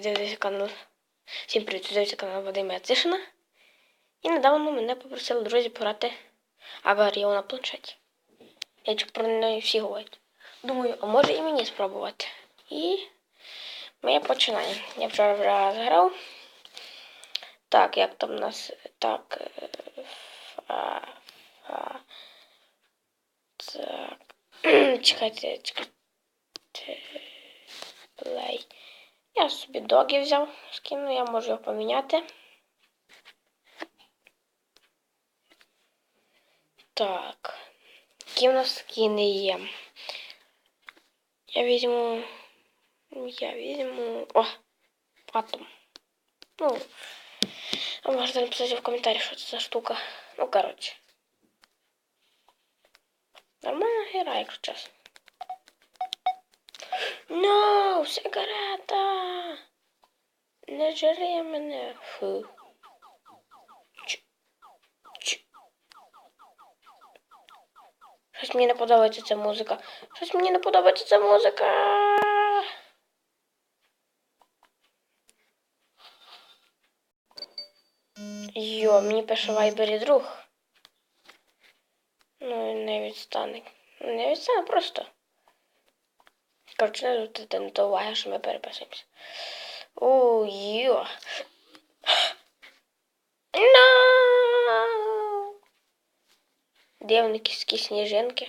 привіт! Ви канал. Всім привіт! Ви дивитеся канал Вадима Яцишина. І недавно мене попросили друзі пограти Агаріо на планшеті. Я чув про неї всі говорять. Думаю, а може і мені спробувати. І ми починаємо. Я вчора вже раз грав. Так, як там у нас так. е, Фа, фа. Так. Чекайте, чекайте. Плей. Я собі доги взяв, скину, я можу його поміняти. Так. Які в нас скини є? Я візьму. Я візьму. О! Атом. Ну. А можете написати в коментарі, що це за штука. Ну, коротше. Нормальна гра, якщо чесно. No, сигарета! Не жри мене. Фу. Ч. Щось мені не подобається ця музика. Щось мені не подобається ця музика. Йо, мені пише вайбері друг. Ну, не відстане. Не відстане просто. Коротше, не звертайте на то уваги, що ми переписуємося. О, йо. No! Де вони кіські сніжинки?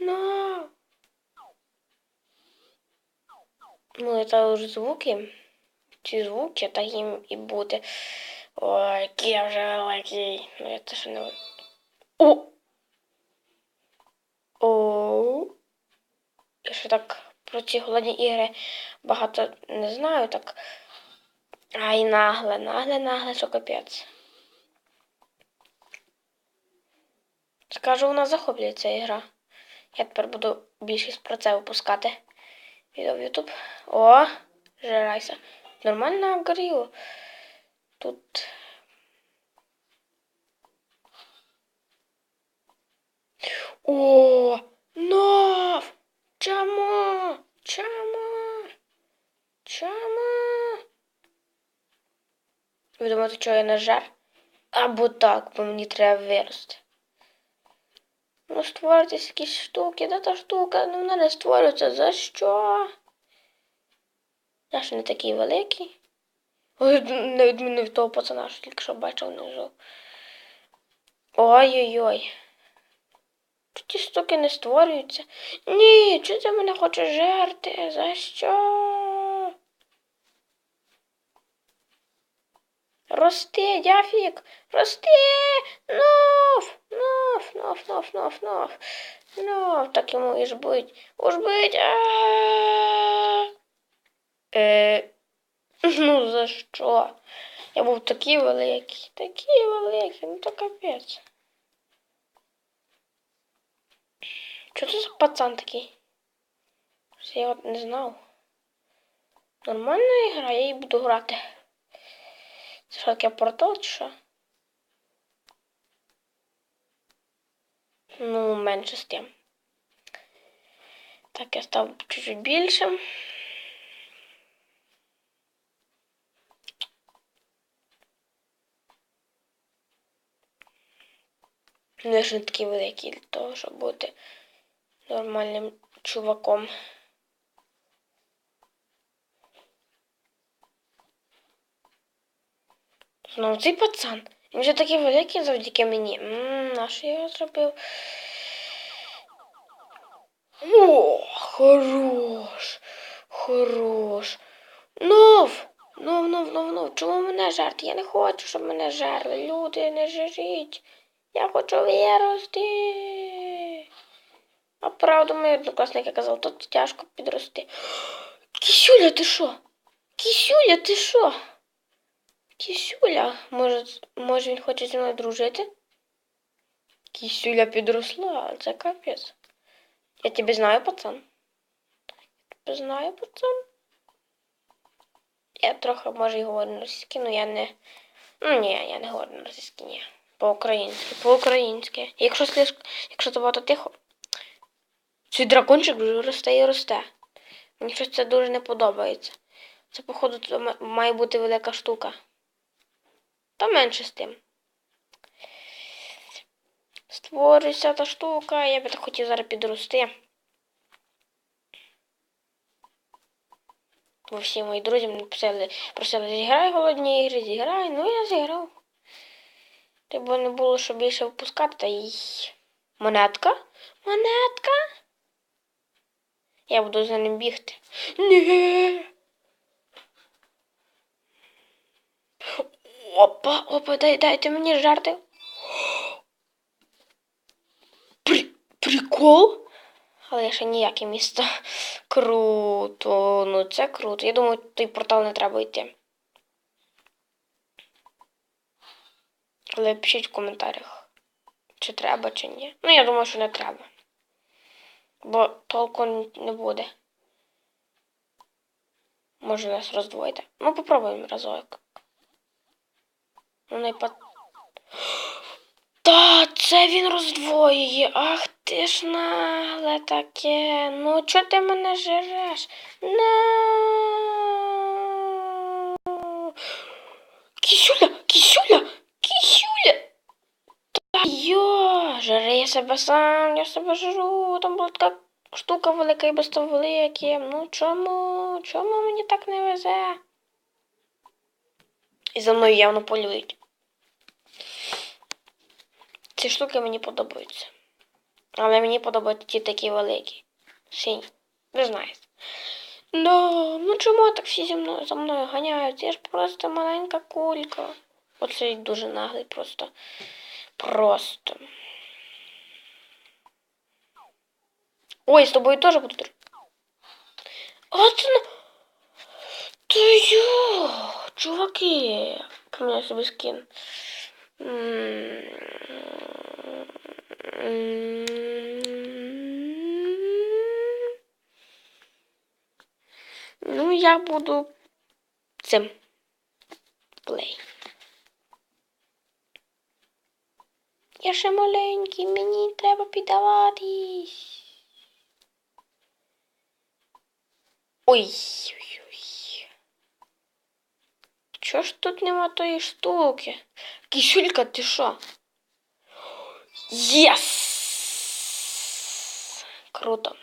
No! Ну, це вже звуки. Ці звуки, так їм і бути. Ой, який я вже великий. Ну, я ще не... О! О! Я ще так про ці голодні ігри багато не знаю, так. Ай, нагле, нагле, нагле, що капець. Скажу, вона захоплює ця ігра. Я тепер буду більшість про це випускати. Відео в Ютуб. О, жирайся. Нормально горіло. Тут. О, нов! Чому? Чому? Чому? Ви думаєте, що я на жар? Або так, бо мені треба вирости. Ну, створюйтесь якісь штуки, де та штука? Ну, вона не створюється. За що? Я ж не такий великий. Ой, не відмінив того пацана, що тільки що бачив внизу. Ой-ой-ой. Ті штуки не створюються? Ні, чи ти мене хочеш жерти? За що? Рости, дяфік, рости! Нов! Нов, нов, нов, нов, нов. Нов, так йому і. Уж бить. Е, ну за що? Я був такий великий, такий великий, ну то капець. Що це за пацан такий? Я його не знав. Нормальна ігра, я її буду грати. Це що таке портал чи що? Ну, менше з тим. Так, я став чуть-чуть більшим. Ну, я ж не такий великий для того, щоб бути нормальним чуваком. Знову цей пацан. Він вже такий великий завдяки мені. Ммм, на що я його зробив? О, хорош, хорош. Нов! Нов, нов, нов, нов. Чому мене жарти? Я не хочу, щоб мене жарли. Люди, не жиріть. Я хочу вирости. А правда, мої однокласники казали, тут тяжко підрости. Кісюля, ти що? Кісюля, ти що? Кісюля, може, може він хоче зі мною дружити? Кісюля підросла, це капець. Я тебе знаю, пацан. Я тебе знаю, пацан. Я трохи, може, і говорю на російській, але я не. Ну ні, я не говорю на російській, ні. По-українськи, по-українськи. Якщо слишком, якщо то багато тихо, Цей дракончик вже росте і росте. Мені щось це дуже не подобається. Це, походу, має бути велика штука. Та менше з тим. Створюється та штука, я би так хотів зараз підрости. Бо всі мої друзі мені писали, просили, зіграй голодні ігри, зіграй. Ну я зіграв. Треба не було, що більше випускати, та й монетка. Монетка. Я буду за ним бігти. Ні. Опа, опа, дай, дайте мені жарти. При, прикол? Але ще ніяке місто. Круто. Ну це круто. Я думаю, той портал не треба йти. Але пишіть в коментарях, чи треба, чи ні. Ну, я думаю, що не треба. Бо толку не буде. Може нас роздвоїти. Ну, попробуємо разок. Ну, не по... Та, це він роздвоює. Ах ти ж нагле таке. Ну, чого ти мене жереш? На. Кісюля, кісюля. Та йо, жри я себе сам, я себе жру. Там була така штука велика і без того велике. Ну чому? Чому мені так не везе? І за мною явно полюють. Ці штуки мені подобаються. Але мені подобаються ті такі великі. Сині. Ви знаєте. Ну, ну чому так всі зі мною за мною ганяють? Я ж просто маленька кулька. Оцей дуже наглий просто. Просто. Ой, з тобою теж буду дружити. От ну. Ти йо, чуваки. Поміняю собі скін. Ну, я буду цим. Плей. Я ще маленький, мені треба піддаватись. Ой. Ой-ой. Чого ж тут нема тої штуки? Кисюлька, ти що? Єс! Круто.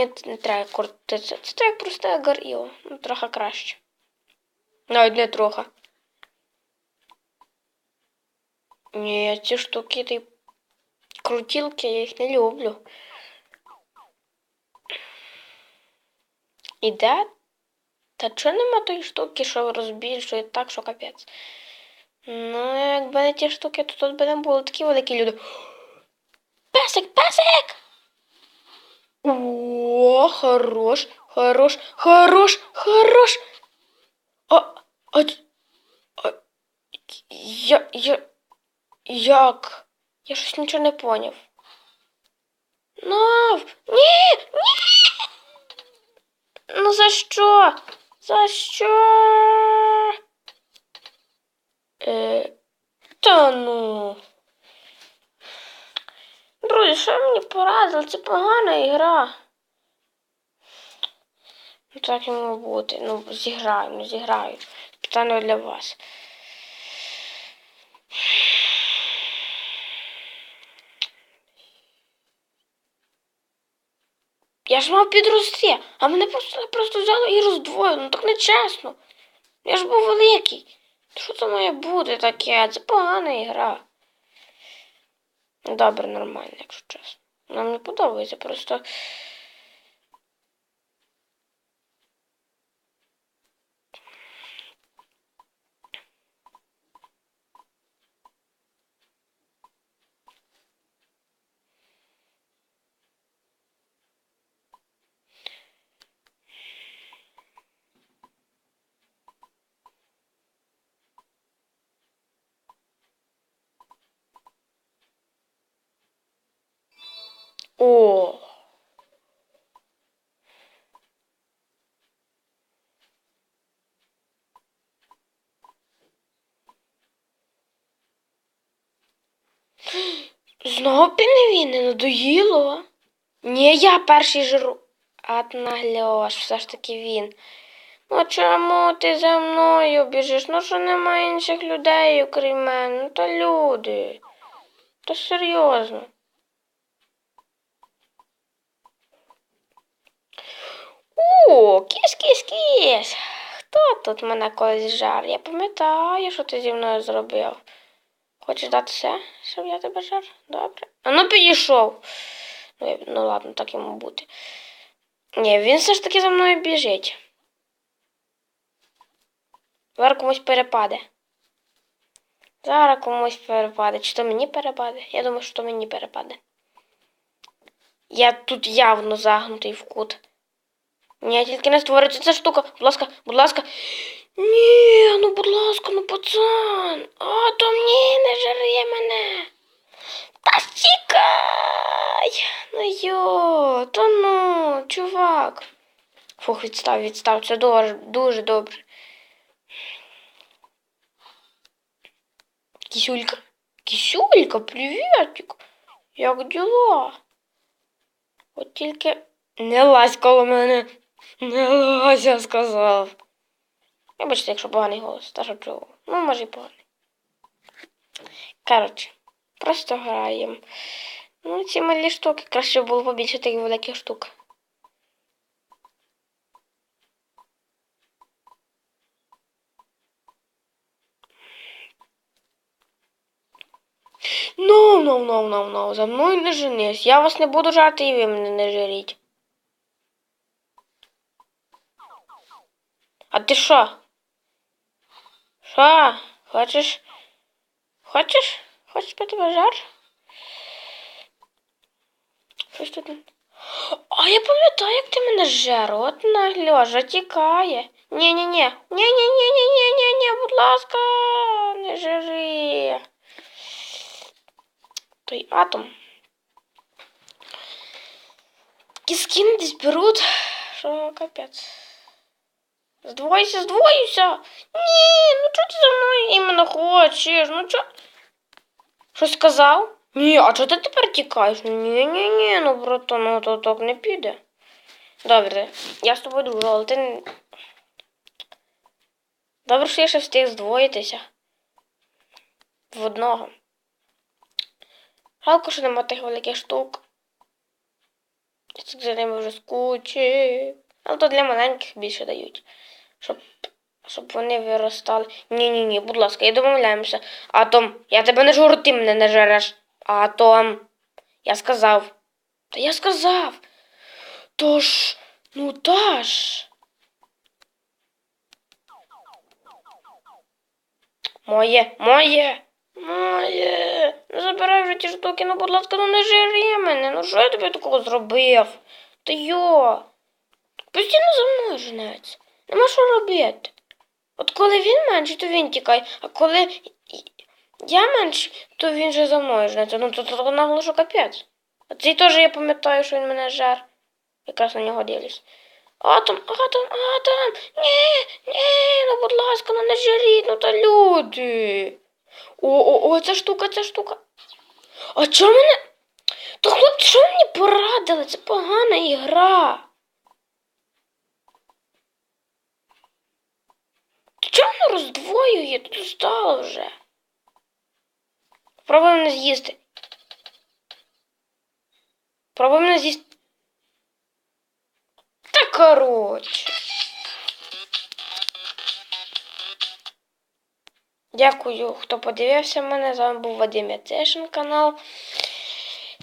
Я не треба крутитися. Це так просто горіло. Ну, трохи краще. Навіть не трохи. Ні, ці штуки, ті крутілки, я їх не люблю. Іде? Та чого нема тої штуки, що розбільшує так, що капець? Ну, якби не ті штуки, то тут би не було такі великі люди. Песик, песик! О, хорош, хорош, хорош, хорош. А, а, а я, я, як? Я щось нічого не поняв. Нав, ні, ні. Ну за що? За що? Е, та ну. Друзі, що мені порадили? Це погана ігра. Ну так і має бути. Ну, зіграю, ну зіграю. Питання для вас. Я ж мав підрости, а мене просто просто взяло і роздвоїло. Ну так не чесно. Я ж був великий. Що це має бути таке? Це погана ігра. Добре, нормально, якщо чесно. Нам не подобається, просто. Знову піневі не надоїло. Ні, я перший жру. А нагляш, все ж таки він. Ну чому ти за мною біжиш? Ну що немає інших людей, окрім мене? Ну та люди. Та серйозно. О, кіс, кіс, кіс. Хто тут мене колись жар? Я пам'ятаю, що ти зі мною зробив. Хочеш дати все, щоб я тебе жар? Добре. А ну підійшов. Ну, ну ладно, так йому бути. Ні, він все ж таки за мною біжить. Зараз комусь перепаде. Зараз комусь перепаде. Чи то мені перепаде? Я думаю, що то мені перепаде. Я тут явно загнутий в кут. Ні, тільки не створиться ця штука. Будь ласка, будь ласка. Ні, ну будь ласка, ну пацан. А, то ні, не жари мене. Та стікай. Ну йо, та ну, чувак. Фух, відстав, відстав. Це дуже, дуже добре. Кисюлька. Кисюлька, привітик. Як діла? От тільки не лазь коло мене. Не лазь, я сказав. Вибачте, якщо поганий голос, та що чого. Ну, може і поганий. Коротше, просто граємо. Ну, ці малі штуки. Краще було побільше таких великих штук. Ну, ну, ну, ну, ну, за мною не женись. Я вас не буду жарти і ви мене не жаріть. А ти що? Що? Хочеш? Хочеш? Хочеш пити жар? Щось тут. не- А я пам'ятаю, як ти мене жер. От нагльожа тікає. Ні-ні-ні. Ні-ні-ні-ні-ні-ні-ні, будь ласка, не жири. Той атом. Кіскін десь беруть. Що капець. Здвоїся, здвоїся. Ні, ну чого ти за мною іменно хочеш? Ну чо? Щось сказав? Ні, а чого ти тепер тікаєш? Ні, ні, ні, ну братан, ну то так не піде. Добре, я з тобою дружу, але ти. Добре, що я ще встиг здвоїтися. В одного. Жалко, що нема тих великих штук. Я цих за ними вже скучив. Але то для маленьких більше дають. Щоб, щоб вони виростали. Ні-ні-ні, будь ласка, я домовляємося. Атом, я тебе не журу, ти мене не жереш. Атом. Я сказав. Та я сказав. Тож, ну та ж. Моє, моє, моє. Не забирай вже ті штуки, ну, будь ласка, ну не жири мене. Ну що я тобі такого зробив? Та йо. Постійно за мною женеться. Нема що робити. От коли він менший, то він тікає, а коли я менший, то він же за мною женеться. Ну то, то наголо, що капець. А цей теж я пам'ятаю, що він мене жар. Якраз на нього дивлюсь. Атом, атом, атом. Ні, ні, ну будь ласка, ну не жаріть, ну та люди. О, о, о, ця штука, ця штука. А чого мене? То хлопці, що мені порадили? Це погана ігра. Чого роздвоює? Тут стало вже. Пробуй мене з'їсти. Пробуй мене з'їсти. Та коротше. Дякую, хто подивився мене. З вами був Вадим Яцешин канал.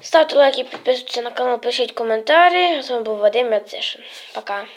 Ставте лайки, підписуйтесь на канал, пишіть коментарі. З вами був Вадим Яцешин. Пока.